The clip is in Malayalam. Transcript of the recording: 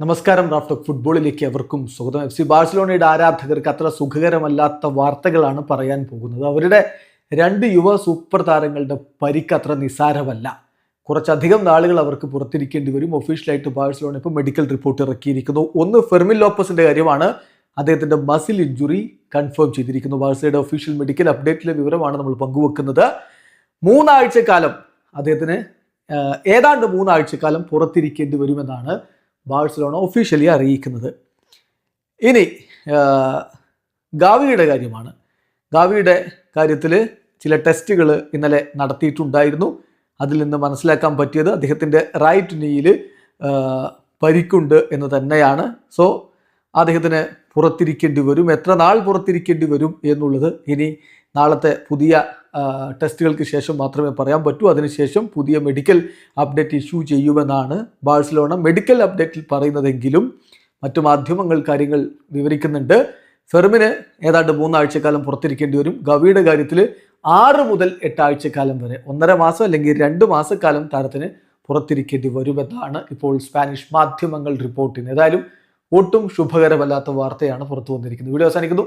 നമസ്കാരം റാഫ്റ്റോക്ക് ഫുട്ബോളിലേക്ക് അവർക്കും സ്വാഗതം. എഫ് സി ബാഴ്സലോണയുടെ ആരാധകർക്ക് അത്ര സുഖകരമല്ലാത്ത വാർത്തകളാണ് പറയാൻ പോകുന്നത്. അവരുടെ രണ്ട് യുവ സൂപ്പർ താരങ്ങളുടെ പരിക്ക് അത്ര നിസ്സാരമല്ല. കുറച്ചധികം നാളുകൾ അവർക്ക് പുറത്തിരിക്കേണ്ടി വരും. ഒഫീഷ്യലായിട്ട് ബാഴ്സലോണ ഇപ്പോൾ മെഡിക്കൽ റിപ്പോർട്ട് ഇറക്കിയിരിക്കുന്നു. ഒന്ന് ഫെർമിൻ ലോപ്പസിന്റെ കാര്യമാണ്. അദ്ദേഹത്തിന്റെ മസിൽ ഇഞ്ചുറി കൺഫേം ചെയ്തിരിക്കുന്നു. ബാഴ്സയുടെ ഒഫീഷ്യൽ മെഡിക്കൽ അപ്ഡേറ്റിലെ വിവരമാണ് നമ്മൾ പങ്കുവെക്കുന്നത്. മൂന്നാഴ്ചക്കാലം അദ്ദേഹത്തിന് ഏതാണ്ട് മൂന്നാഴ്ചക്കാലം പുറത്തിരിക്കേണ്ടി വരുമെന്നാണ് ബാഴ്സലോണ ഒഫീഷ്യലി അറിയിക്കുന്നത്. ഇനി ഗാവിയുടെ കാര്യമാണ്. ഗാവിയുടെ കാര്യത്തിൽ ചില ടെസ്റ്റുകൾ ഇന്നലെ നടത്തിയിട്ടുണ്ടായിരുന്നു. അതിൽ നിന്ന് മനസ്സിലാക്കാൻ പറ്റിയത് അദ്ദേഹത്തിന്റെ റൈറ്റ് നീയിൽ പരിക്കുണ്ട് എന്ന് തന്നെയാണ്. സോ അദ്ദേഹത്തിന് പുറത്തിരിക്കേണ്ടി വരും. എത്ര നാൾ പുറത്തിരിക്കേണ്ടി വരും എന്നുള്ളത് ഇനി നാളത്തെ പുതിയ ടെസ്റ്റുകൾക്ക് ശേഷം മാത്രമേ പറയാൻ പറ്റൂ. അതിനുശേഷം പുതിയ മെഡിക്കൽ അപ്ഡേറ്റ് ഇഷ്യൂ ചെയ്യുമെന്നാണ് ബാഴ്സലോണ മെഡിക്കൽ അപ്ഡേറ്റിൽ പറയുന്നതെങ്കിലും മറ്റു മാധ്യമങ്ങൾ കാര്യങ്ങൾ വിവരിക്കുന്നുണ്ട്. ഫെർമിന് ഏതാണ്ട് മൂന്നാഴ്ചക്കാലം പുറത്തിരിക്കേണ്ടി വരും. ഗവിയുടെ കാര്യത്തിൽ ആറ് മുതൽ എട്ടാഴ്ചക്കാലം വരെ ഒന്നര മാസം അല്ലെങ്കിൽ രണ്ട് മാസക്കാലം താരത്തിന് പുറത്തിരിക്കേണ്ടി വരുമെന്നാണ് ഇപ്പോൾ സ്പാനിഷ് മാധ്യമങ്ങൾ റിപ്പോർട്ട് ചെയ്യുന്നത് ഏതായാലും ഒട്ടും ശുഭകരമല്ലാത്ത വാർത്തയാണ് പുറത്തു വന്നിരിക്കുന്നത്. വീഡിയോ അവസാനിക്കുന്നു.